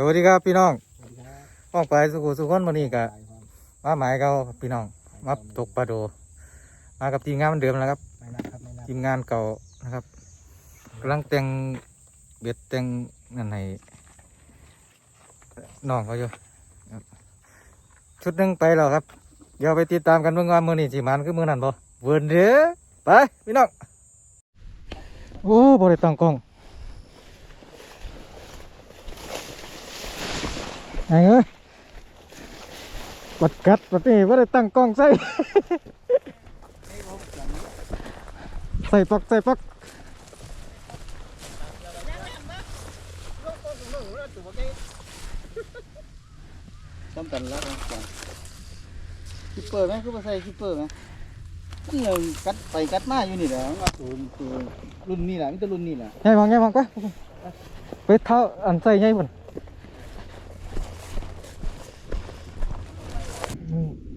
สวัสดีครับพี่น้องสวัสดีครับป้องไปสุขุสุขคนวันนี้กะมาหมายเขาพี่น้องมาตกปลาโด มากับทีมงานเหมือนเดิมแล้วครับไม่นับครับไม่นับทีมงานเก่านะครับกำลังแต่งเบ็ดแต่งนั่นให้น้องเขาอยู่ครับชุดหนึ่งไปแล้วครับ เดี๋ยวไปติดตามกันเมื่อวานมือนี้สิมันคือมือนั่นบ่เวิร์นเด้อไปพี่น้องโอ้บริตั้งกล้อง ไงเอ้ยปัดกัดปัดนี่ว่าได้ตั้งกล้องใส่ ใส่ปักใส่ปักซ้ำกันแล้วกันคิปเปอร์ไหมคือมาใส่คิปเปอร์ไหมมันยังกัดไปกัดมาอยู่นี่แหละมันว่าตัวตัวรุ่นนี้แหละมิตรรุ่นนี้แหละไงมองไงมองไปไปเท้าอันใส่ไงบุน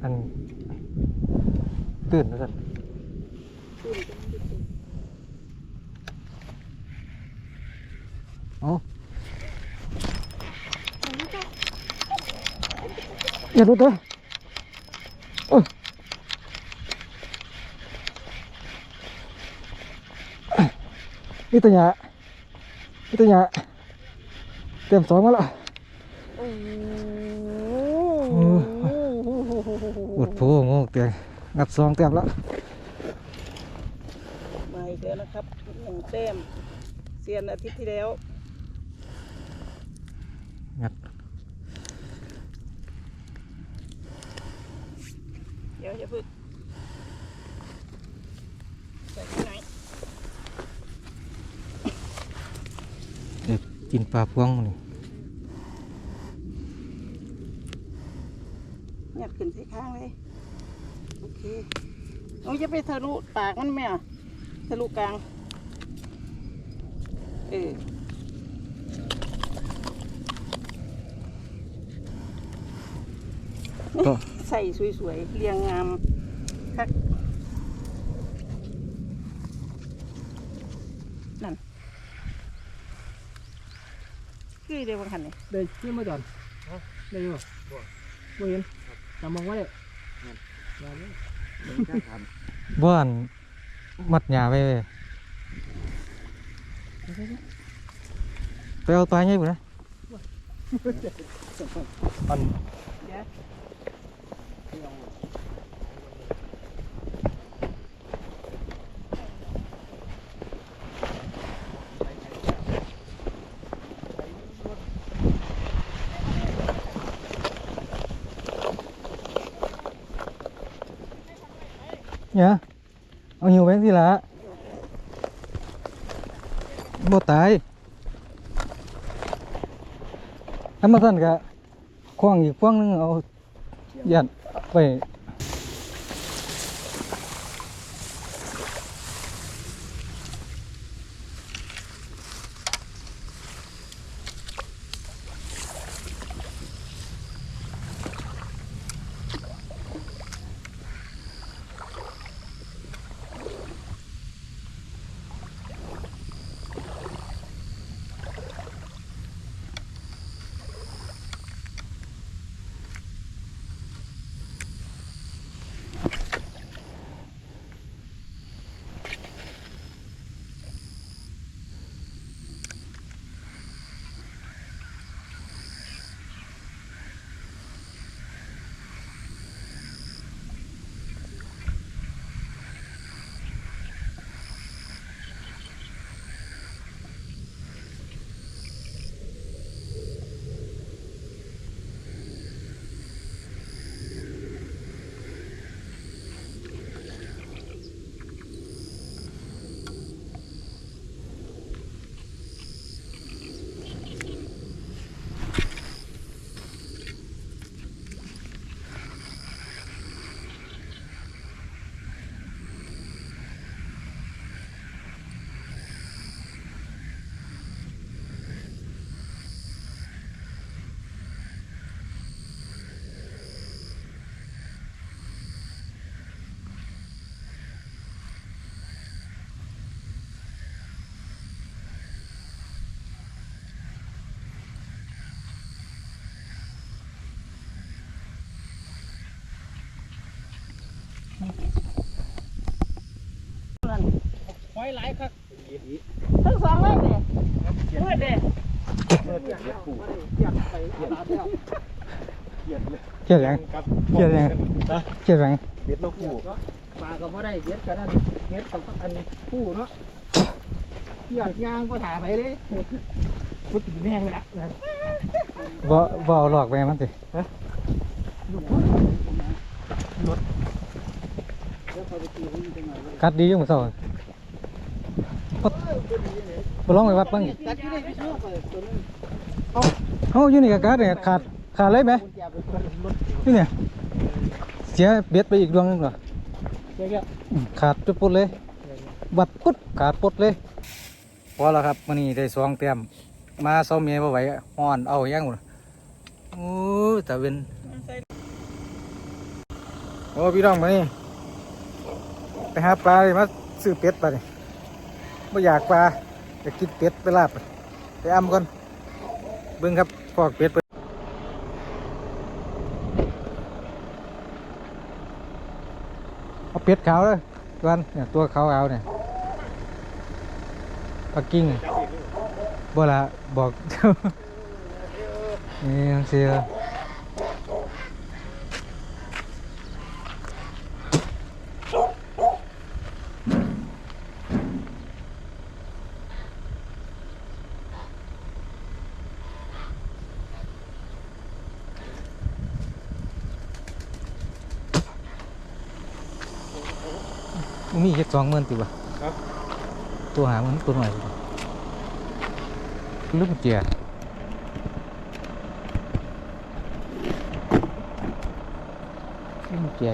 อืมอันตื่นแล้วสันเอาอย่าลุดเด้อโอ้ยนี่ตัวหยานี่ตัวหยาเต็มสองมาแล้ว อุดโพงกเตียงงัดซองเต็มแล้วมาอีกแล้วนะครับหนึ่งแต้มเซียนอาทิตย์ที่แล้วงัดเดี๋ยวจะพึ่งใส่ที่ไหนเด็กกินปลาพวงนี่ งัดขึ้นใส่ข้างเลย โอเคโอ้ยจะไปทะลุปากมันไหมอะทะลุกลาง เออก็ใส่สวยๆ เรียงงามคักนั่นคือเดียวกันนี่เดินขึ้นมาก่อนได้อยู่บ่เห็น จำมองไว้บ้านมัดหยาไปเว้ยไปเอาตัวไงบุนะอันเดี๋ยวเนี่ยเอา หิวไปสิละบ่ตายถ้ามาสั่นก หนึงเอายัดไปอยหลายครับทั้งสองเลยเนี่ยมืดเลยเปิดเดี๋ยวปู่เกียดไปเกียดแล้วเกียดเลยเกียดยังเกียดยังเกียดยังเบ็ดแล้วปู่ปลาก็บ่ได้เบ็ดกันนั่นเบ็ดกับอันนี้ปู่เนาะเกียดยางก็ถาไปเลยพุทธแม่งละบ่บ่เอาหลอกไปมันสิ ลูกรถ เดี๋ยวเขาไปตีเขาอยู่ตรงไหนเลยกัดดีอยู่มื้อเช้าบ่บ่ลองไปวัดเบิ่งกัดที่ได้ไปช่วยไปตัวนึงเฮาอยู่นี่ก็กัดเนี่ยขาดขาดเลยไหมนี่เนี่ยเสียเบ็ดไปอีกดวงนึงเหรอขาดจุดปุ๊ดเลย บัดปุ๊ดขาดปุ๊ดเลยพอแล้วครับมื้อนี้ได้สองเต็มมาเซาเมียบ่ไหวฮ้อนเอายังหมดโอ้ยตะเวนโอ้พี่น้องมานี่ ไปหาปลาเลยมาซื้อเป็ดปลาเนี่ยไม่อยากปลาอยากกินเป็ดไปลาบไปอ้ำก่อนเบิ่งครับฟอกเป็ดเพิ่นเอาเป็ดขาวเลยวันเนี่ยตัวขาวเอาเนี่ยปักกิ้งบ่ละบอกนี่ยังเสีย มีแค่สองหมื่นติวะครับตัวหามันตัวหน่อยลูกเจียลูกเจีย